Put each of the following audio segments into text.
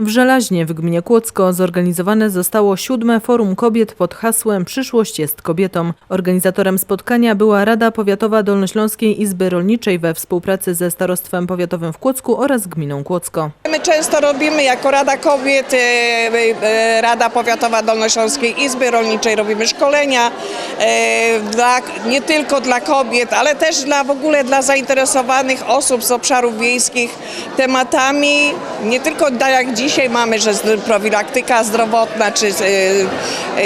W Żelaźnie w gminie Kłodzko zorganizowane zostało siódme Forum Kobiet pod hasłem Przyszłość jest kobietą. Organizatorem spotkania była Rada Powiatowa Dolnośląskiej Izby Rolniczej we współpracy ze Starostwem Powiatowym w Kłodzku oraz Gminą Kłodzko. My często robimy jako Rada Kobiet, e, e, Rada Powiatowa Dolnośląskiej Izby Rolniczej, robimy szkolenia dla, nie tylko dla kobiet, ale też dla w ogóle dla zainteresowanych osób z obszarów wiejskich tematami, nie tylko tak jak dzisiaj mamy, że profilaktyka zdrowotna czy e,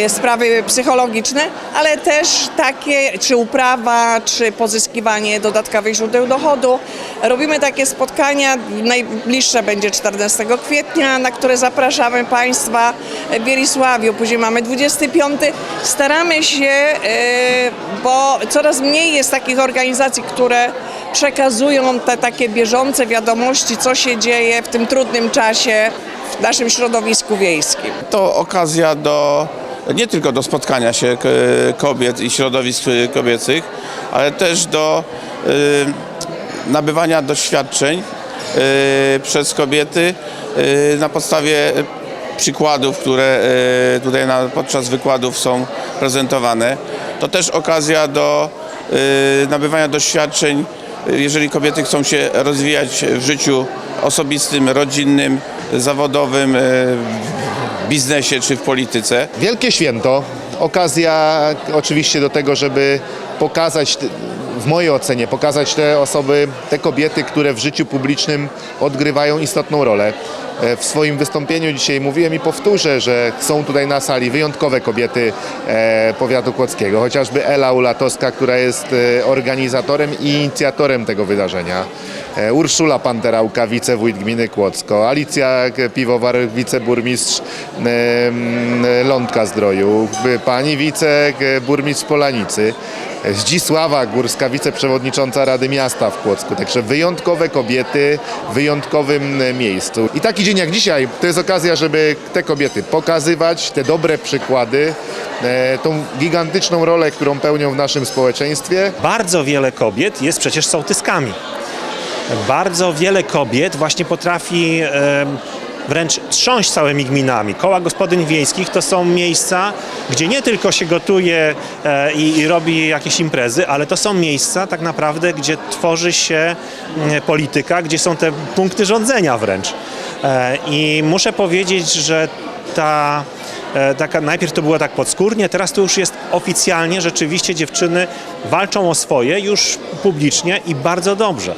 e, sprawy psychologiczne, ale też takie, czy uprawa, czy pozyskiwanie dodatkowych źródeł dochodu. Robimy takie spotkania, najbliższe będzie 14 kwietnia, na które zapraszamy Państwa w Wierisławiu, później mamy 25. Staramy się, e, bo coraz mniej jest takich organizacji, które przekazują te takie bieżące wiadomości, co się dzieje w tym trudnym czasie w naszym środowisku wiejskim. To okazja do nie tylko do spotkania się k- kobiet i środowisk y, kobiecych, ale też do y, nabywania doświadczeń przez kobiety na podstawie przykładów, które tutaj podczas wykładów są prezentowane. To też okazja do y, nabywania doświadczeń, y, jeżeli kobiety chcą się rozwijać w życiu osobistym, rodzinnym, zawodowym, y, w biznesie czy w polityce. Wielkie święto, okazja oczywiście do tego, żeby pokazać, w mojej ocenie, pokazać te osoby, te kobiety, które w życiu publicznym odgrywają istotną rolę. E, W swoim wystąpieniu dzisiaj mówiłem i powtórzę, że są tutaj na sali wyjątkowe kobiety e, powiatu kłodzkiego, chociażby Ela Ulatowska, która jest e, organizatorem i inicjatorem tego wydarzenia. Urszula Panterałka, wicewójt gminy Kłodzko, Alicja Piwowar, wiceburmistrz Lądka Zdroju, pani wiceburmistrz Polanicy, Zdzisława Górska, wiceprzewodnicząca Rady Miasta w Kłodzku. Także wyjątkowe kobiety w wyjątkowym e, miejscu. I taki dzień jak dzisiaj to jest okazja, żeby te kobiety pokazywać, te dobre przykłady, e, tą gigantyczną rolę, którą pełnią w naszym społeczeństwie. Bardzo wiele kobiet jest przecież sołtyskami. Bardzo wiele kobiet właśnie potrafi wręcz trząść całymi gminami. Koła gospodyń wiejskich to są miejsca, gdzie nie tylko się gotuje e, i, robi jakieś imprezy, ale to są miejsca tak naprawdę, gdzie tworzy się mm, polityka, gdzie są te punkty rządzenia wręcz. E, I muszę powiedzieć, że ta e, taka, najpierw to było tak podskórnie, teraz to już jest oficjalnie, rzeczywiście dziewczyny walczą o swoje już publicznie i bardzo dobrze.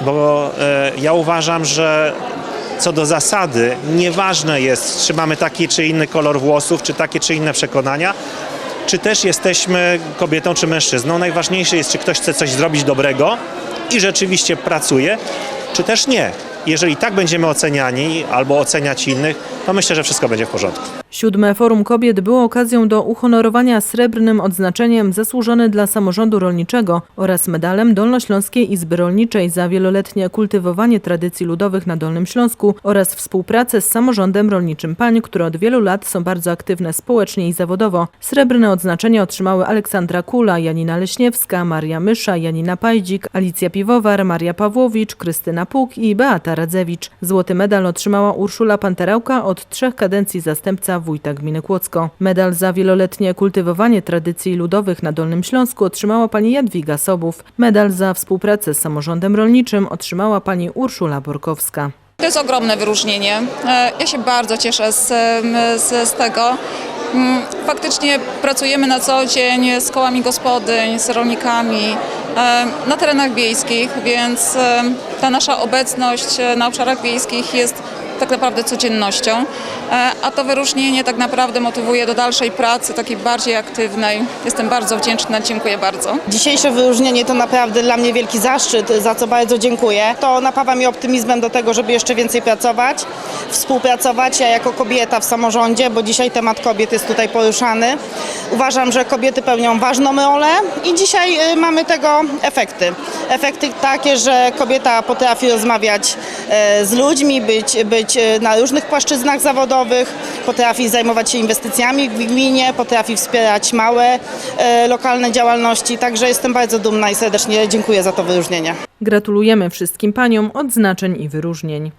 Bo e, ja uważam, że co do zasady, nieważne jest, czy mamy taki czy inny kolor włosów, czy takie czy inne przekonania, czy też jesteśmy kobietą czy mężczyzną. Najważniejsze jest, czy ktoś chce coś zrobić dobrego i rzeczywiście pracuje, czy też nie. Jeżeli tak będziemy oceniani albo oceniać innych, to myślę, że wszystko będzie w porządku. Siódme Forum Kobiet było okazją do uhonorowania srebrnym odznaczeniem zasłużony dla samorządu rolniczego oraz medalem Dolnośląskiej Izby Rolniczej za wieloletnie kultywowanie tradycji ludowych na Dolnym Śląsku oraz współpracę z samorządem rolniczym pań, które od wielu lat są bardzo aktywne społecznie i zawodowo. Srebrne odznaczenie otrzymały Aleksandra Kula, Janina Leśniewska, Maria Mysza, Janina Pajdzik, Alicja Piwowar, Maria Pawłowicz, Krystyna Puk i Beata Radzewicz. Złoty medal otrzymała Urszula Panterałka od trzech kadencji zastępca wójta gminy Kłodzko. Medal za wieloletnie kultywowanie tradycji ludowych na Dolnym Śląsku otrzymała pani Jadwiga Sobów. Medal za współpracę z samorządem rolniczym otrzymała pani Urszula Borkowska. To jest ogromne wyróżnienie. E, Ja się bardzo cieszę z, em, z, z tego. Mm, Faktycznie pracujemy na co dzień z kołami gospodyń, z rolnikami na terenach wiejskich, więc ta nasza obecność e, na obszarach wiejskich jest tak naprawdę codziennością, E, a to wyróżnienie tak naprawdę motywuje do dalszej pracy, takiej bardziej aktywnej. Jestem bardzo wdzięczna, dziękuję bardzo. Dzisiejsze wyróżnienie to naprawdę dla mnie wielki zaszczyt, za co bardzo dziękuję. To napawa mnie optymizmem do tego, żeby jeszcze więcej pracować, współpracować. Ja jako kobieta w samorządzie, bo dzisiaj temat kobiet jest tutaj poruszany. Uważam, że kobiety pełnią ważną rolę i dzisiaj y, mamy tego efekty. Efekty takie, że kobieta potrafi rozmawiać e, z ludźmi, być, być E, na różnych płaszczyznach zawodowych, potrafi zajmować się inwestycjami w gminie, potrafi wspierać małe e, lokalne działalności, także jestem bardzo dumna i serdecznie dziękuję za to wyróżnienie. Gratulujemy wszystkim paniom odznaczeń i wyróżnień.